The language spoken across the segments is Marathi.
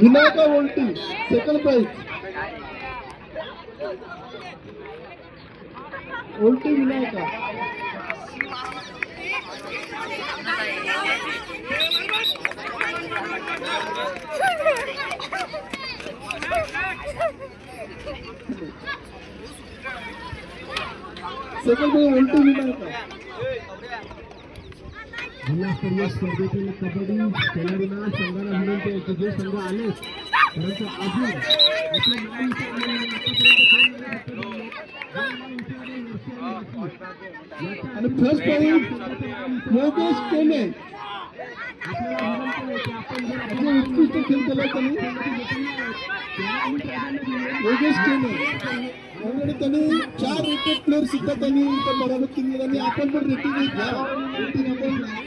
विनायका वोल्टी सेकंड प्राइज वोल्टी विनायका. सेकंड प्राइज वोल्टी विनायका. जिल्हास्तरीय स्पर्धेतील कबड्डी खेळाडूंना संघाला विनंती आहे की जे संघ आले. परंतु अजून आणि फर्स्ट पॉईंट योगेश केले. उत्कृष्ट खेळ केला त्यांनी. योगेश केले. त्यामुळे त्यांनी चार रेटेड प्लेअर सुद्धा त्यांनी इथं केली. आणि आपण पण रेटिंग घ्या रेटिंग आपण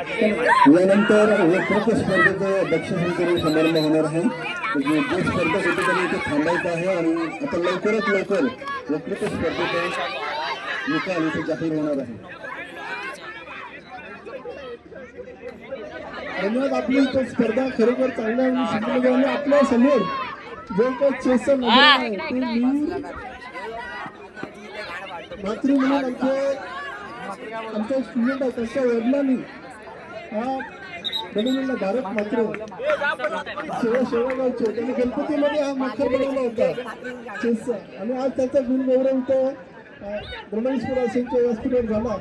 यानंतर वक्तृत्व स्पर्धेचं बक्षीस वितरण समारंभ होणार आहे. जे स्पर्धक होते त्यांनी इथे थांबायचं आहे आणि आता लवकरात लवकर वक्तृत्व स्पर्धेचा निकाल इथे जाहीर होणार आहे. धन्यवाद, आपली इथं स्पर्धा खरोखर चांगल्या आणि शिकली आणि आपल्या समोर जो चेसन ते मी मातृ म्हणून आमचे आमचा स्टुडंट आहे त्यांच्या वडिलांनी बनवलेला भारत मात्र शेवा शेवागावचे त्यांनी गणपतीमध्ये हा मखर बनवला होता. चेसचा आणि आज त्याचा गुणगौरव इथं ब्रह्मविस्फोट असेलच्या व्यासपीठावर झाला.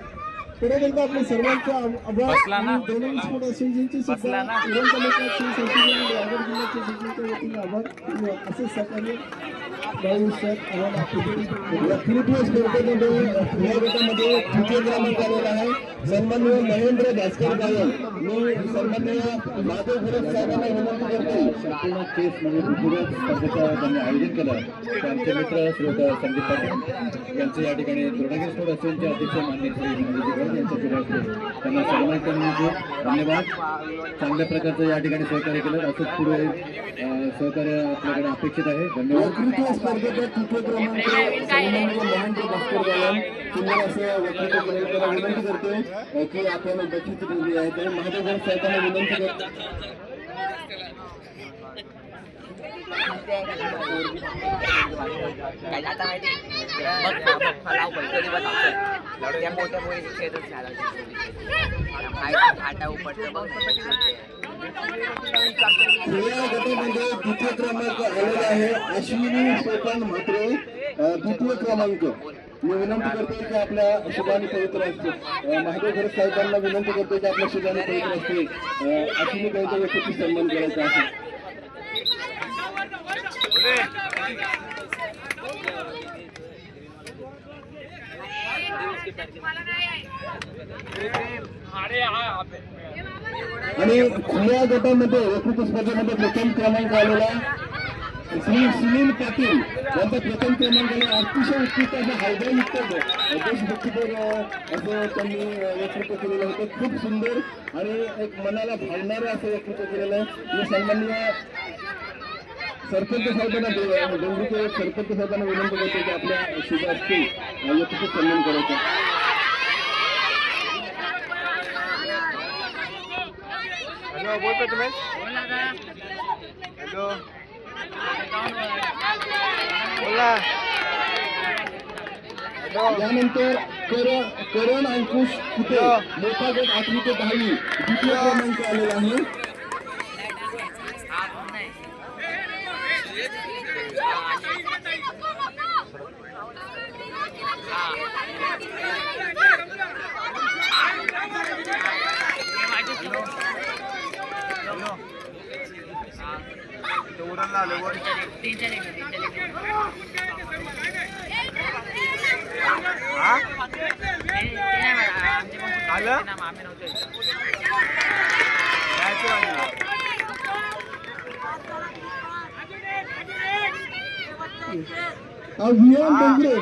परत एकदा आपल्या सर्वांचा आभ- आभार. ब्रह्मविस्फोट असेलजींची सुद्धा उरण तालुक्याचे संशोधन रायगड जिल्ह्याच्या संशोधनाच्या वतीने आभार. असेच सहकार्य बाळविषयात आम्हाला तृतीय क्रमांक आलेला आहे सन्माननीय महेंद्र भास्कर गायन मी सन्मान्य माधव भरत साहेबांना विनंती करतो संपूर्ण चेस म्हणजे पृथ्वीराज स्पर्धेचं त्यांनी आयोजन केलं त्यांचे मित्र श्रोता संदीप पाटील यांचे या ठिकाणी द्रोणागिरी स्पोर्ट असोसिएशनचे अध्यक्ष मान्य श्री मनोजी यांच्या फिरत असते त्यांना सन्मान करण्याचे धन्यवाद चांगल्या प्रकारचं या ठिकाणी सहकार्य केलं असंच पुढे सहकार्य आपल्याकडे अपेक्षित आहे धन्यवाद. स्पर्धेचा तृतीय क्रमांक महेंद्र भास्कर गायन सुंदर असं त्याला विनंती करते अं, की आपण बक्षीस दिली आहे तर महादेव साहेबांना विनंती करतो गटामध्ये द्वितीय क्रमांक आहे. अश्विनी स्वतन म्हात्रे द्वितीय क्रमांक. मी विनंती करतो की आपल्या शुभाने पवित्र असते. महादेव खरं साहेबांना विनंती करतो की आपल्या शुभाने पवित्र असते. अश्विनी गायचा व्यक्तीची सन्मान करायचा आहे. आणि खुल्या गटामध्ये वक्तृत्व स्पर्धेमध्ये प्रथम क्रमांक आलेला श्री सुनील पाटील यांचा प्रथम क्रमांक आहे. अतिशय उत्कृष्ट असं हायड्रोलिक देशभक्तीपर असं त्यांनी वक्तृत्व केलेलं होतं. खूप सुंदर आणि एक मनाला भावणारं असं वक्तृत्व केलेलं आहे. मी सन्मान्य सरपंच साहेबांना डोंगरीचे सरपंच साहेबांना विनंती करतो की आपल्या शुभ असते याचं सन्मान करायचं. बोलतो तुम्ही? हॅलो. त्यानंतर करण करण अंकुश कुटे मोठा गट आठवी ते दहावी द्वितीय क्रमांक आलेला आहे. तो आलं डोंगरे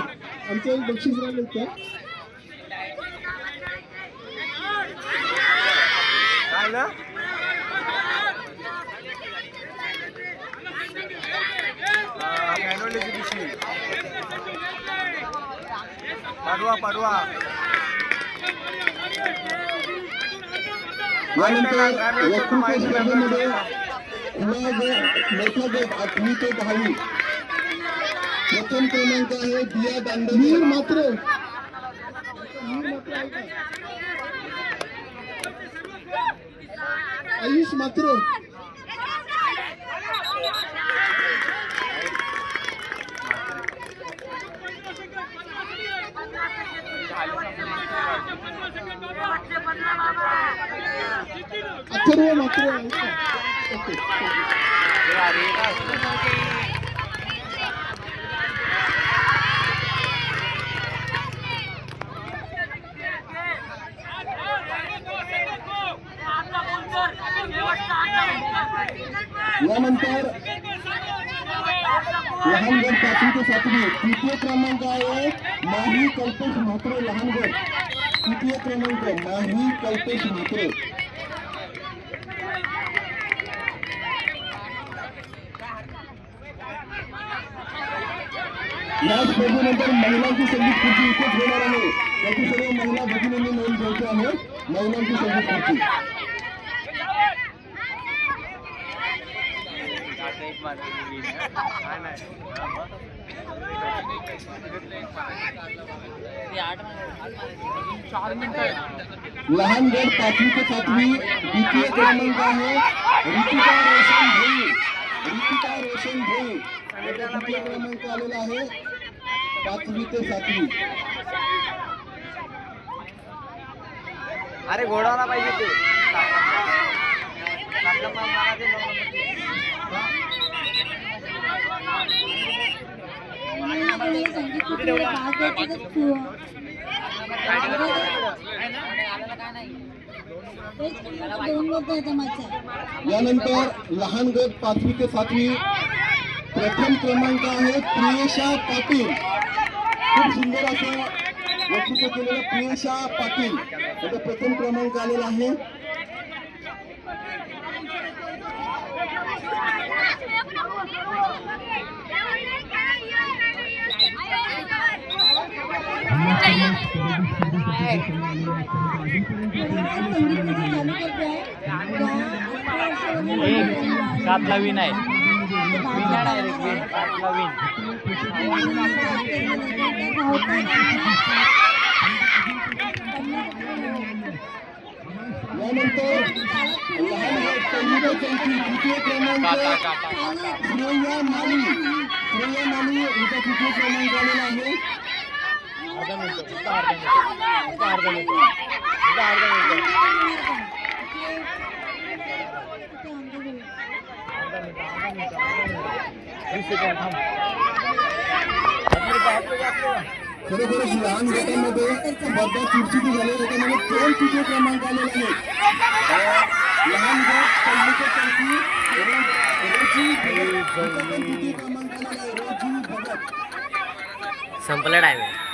एक बक्षीस राहिलं त्या काय आलं हा, मॅन्युअलीची पिशवी मोठा गट आठवी ते दहावी प्रथम क्रमांक आहे दिया दांडे वीर मात्र? आयुष मात्र अथर्व मात्र. यानंतर लहान गट पाचवी ते सातवी तृतीय क्रमांक आहे माही कल्पेश म्हात्रे लहान गट तृतीय क्रमांक माही कल्पेश म्हात्रे या स्पर्धेनंतर महिलांची संगीत खुर्ची इथेच होणार आहे. त्याची सर्व महिला भगिनींनी नोंद घ्यायची आहे महिलांची संगीत खुर्ची. लहान गट पाचवी ते सातवी द्वितीय क्रमांक आहे. ऋतुका रोशन भोई. ऋतिका रोशन भोई द्वितीय क्रमांक आलेला आहे. पाचवी ते सातवी. अरे घोडावला पाहिजे ते. चांगलं मग मला ते कोणी संगीत कुठे भाग घ्यायचा तर तू तेच दोन लोक आहेत माझ्या यानंतर लहान गट पाचवी ते सातवी प्रथम क्रमांक आहे प्रियशा पाटील खूप सुंदर असं वक्तृत्व केलेलं प्रियशा पाटील त्याचा प्रथम क्रमांक आलेला आहे Thank you. सातला विन आहे. ते चौथी तृतीय क्रमांक माली हिचा तृतीय क्रमांक आलेला आहे खरोखरच लहान गटामध्ये स्पर्धा चुरचुटी झाली. त्याच्यामध्ये दोन तृतीय क्रमांक आलेले आहेत. लहान गट पहिली ते चौथी रो- रोजी क्रमांक आलेला आहे रोजी भगत. संपलं टायमिंग